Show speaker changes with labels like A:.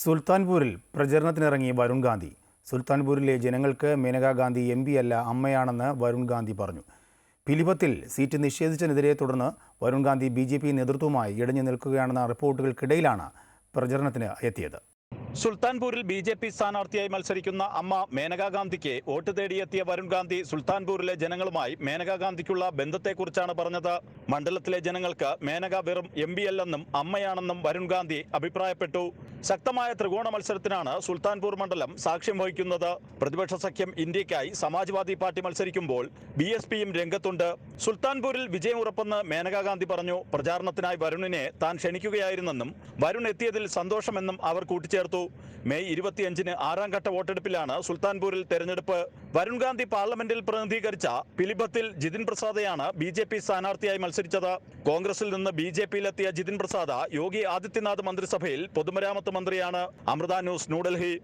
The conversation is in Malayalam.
A: സുൽത്താൻപൂരിൽ പ്രചരണത്തിനിറങ്ങി വരുൺ ഗാന്ധി. സുൽത്താൻപൂരിലെ ജനങ്ങൾക്ക് മേനകാ ഗാന്ധി എം പി അല്ല അമ്മയാണെന്ന് വരുൺ ഗാന്ധി പറഞ്ഞു. പിലിപത്തിൽ സീറ്റ് നിഷേധിച്ചതിനെതിരെ തുടർന്ന് Varun Gandhi B J P നേതൃത്വവുമായി ഇടഞ്ഞു നിൽക്കുകയാണെന്ന റിപ്പോർട്ടുകൾക്കിടയിലാണ് പ്രചരണത്തിന് എത്തിയത്.
B: സുൽത്താൻപൂരിൽ ബി ജെ പി സ്ഥാനാർത്ഥിയായി മത്സരിക്കുന്ന അമ്മ മേനകാ ഗാന്ധിക്ക് വോട്ട് തേടിയെത്തിയ വരുൺ ഗാന്ധി സുൽത്താൻപൂരിലെ ജനങ്ങളുമായി മേനകാ ഗാന്ധിക്കുള്ള ബന്ധത്തെക്കുറിച്ചാണ് പറഞ്ഞത്. മണ്ഡലത്തിലെ ജനങ്ങൾക്ക് മേനക വെറും എം പി അല്ലെന്നും അമ്മയാണെന്നും വരുൺ ഗാന്ധി അഭിപ്രായപ്പെട്ടു. ശക്തമായ ത്രികോണ മത്സരത്തിനാണ് സുൽത്താൻപൂർ മണ്ഡലം സാക്ഷ്യം വഹിക്കുന്നത്. പ്രതിപക്ഷ സഖ്യം ഇന്ത്യക്കായി സമാജ്വാദി പാർട്ടി മത്സരിക്കുമ്പോൾ ബി എസ് പിയും രംഗത്തുണ്ട്. സുൽത്താൻപൂരിൽ വിജയം ഉറപ്പെന്ന് മേനകാ ഗാന്ധി പറഞ്ഞു. പ്രചാരണത്തിനായി വരുണിനെ താൻ ക്ഷണിക്കുകയായിരുന്നെന്നും വരുൺ എത്തിയതിൽ സന്തോഷമെന്നും അവർ കൂട്ടിച്ചേർത്തു. മെയ് ഇരുപത്തിയഞ്ചിന് ആറാം ഘട്ട വോട്ടെടുപ്പിലാണ് സുൽത്താൻപൂരിൽ തെരഞ്ഞെടുപ്പ്. വരുൺ ഗാന്ധി പാർലമെന്റിൽ പ്രതിനിധീകരിച്ച പിലിഭത്തിൽ ജിതിൻ പ്രസാദയാണ് ബി ജെ പി സ്ഥാനാർത്ഥിയായി മത്സരിച്ചത്. കോൺഗ്രസിൽ നിന്ന് ബി ജെ പിയിലെത്തിയ ജിതിൻ പ്രസാദ യോഗി ആദിത്യനാഥ് മന്ത്രിസഭയിൽ പൊതുമരാമത്ത് മന്ത്രിയാണ്. അമൃത ന്യൂസ് ന്യൂഡൽഹി.